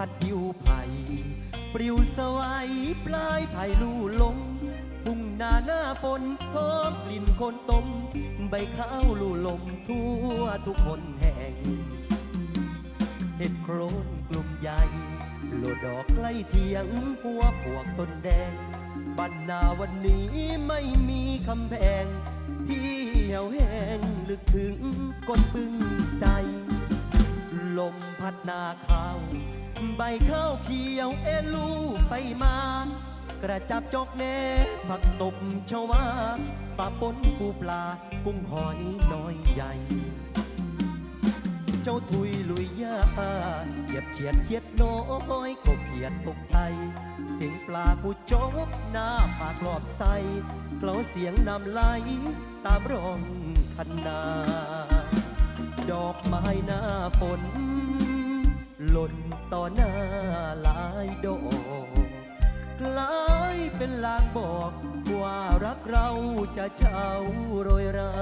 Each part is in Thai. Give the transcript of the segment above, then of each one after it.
ไผ่ปลิวสวายปลายไผ่ลู่ลมทุ่งนาหน้าฝนหอมกลิ่นคนตมใบข้าวลู่ลมทั่วทุกคนแห่ง เห็ดโครนกลุ่มใหญ่โลดดอกใกล้เทียงหัวพวกต้นแดงบ้านาวันนี้ไม่มีคำแพงพี่เหี่ยวแห้งลึกถึงก้นบึ้งใจ ลมพัดนาข้าว ใบข้าวเขียวเอลูไปมา กระจับจอกแน่ผักตบชวาปลาปนปูปลากุ้งหอยน้อยใหญ่ เจ้าทุยลุยยาเหยียบเฉียดเขียดน้อยก็เพียดตกใจเสียงปลาผู้โจกหน้าปากรอบใสเคล้าเสียงน้ำไหลตามร่องคันนา ดอกไม้หน้าฝน ต่อหน้าหลายดอกกลายเป็นลางบอกว่ารักเราจะเช่าโรยรา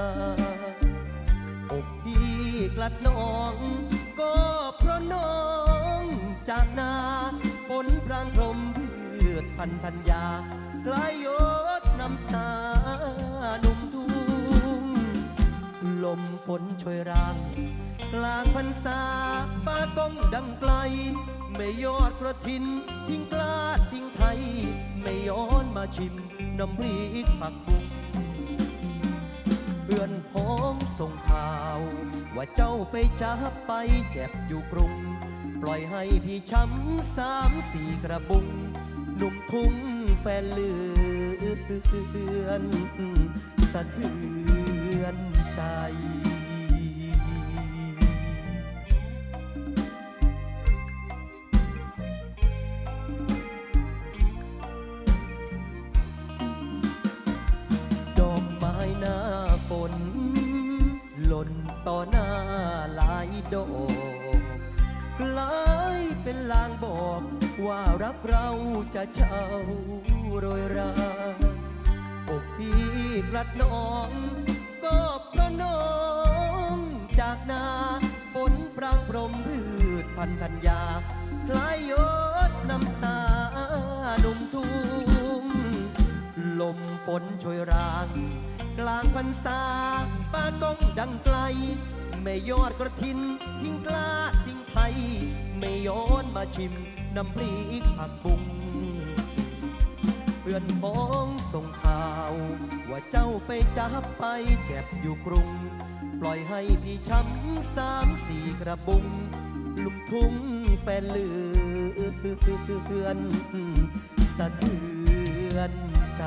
อกพี่กลัดน้อง ก็เพราะน้องจากนาฝนพรางพรมพืชพันธัญญากลายยดน้ำตาหนุ่มทุ่งลมฝนช่วยราง กลางพรรษาป้าก้องดังไกล ไม่ยอดกระทิน ทิ้งกลาดทิ้งไทย ไม่ย้อนมาชิม น้ำพริกผักบุ้งเพื่อนพ้องส่งข่าว ว่าเจ้าไปจับไปเจ็บอยู่กรุง ปล่อยให้พี่ช้ำสามสี่กระบุงหนุ่มทุ่งแฟนเลือนสะเทือนใจ ต่อหน้าหลายดอกกลายเป็นลางบอกว่ารักเราจะเช่าโรยราอกพี่กลัดน้อง ก็เพระนองจากนาฝนปรางพรมพืชพันธัญญาคลายยดน้ำตาหนุ่มทุ่งลมฝนช่วยราง กลางพรรษาป้าก้องดังกล ไม่ยอดกระทินทิ้งกล้าทิ้งไทยไม่ย้อนมาชิมน้ำพริกผักบุ้งเพื่อนพ้องส่งข่าว ว่าเจ้าไปจับไปเจ็บอยู่กรุง ปล่อยให้พี่ช้ำสามสี่กระบุงลุมทุ่งแฟนเลื่อนสะเทือนใจ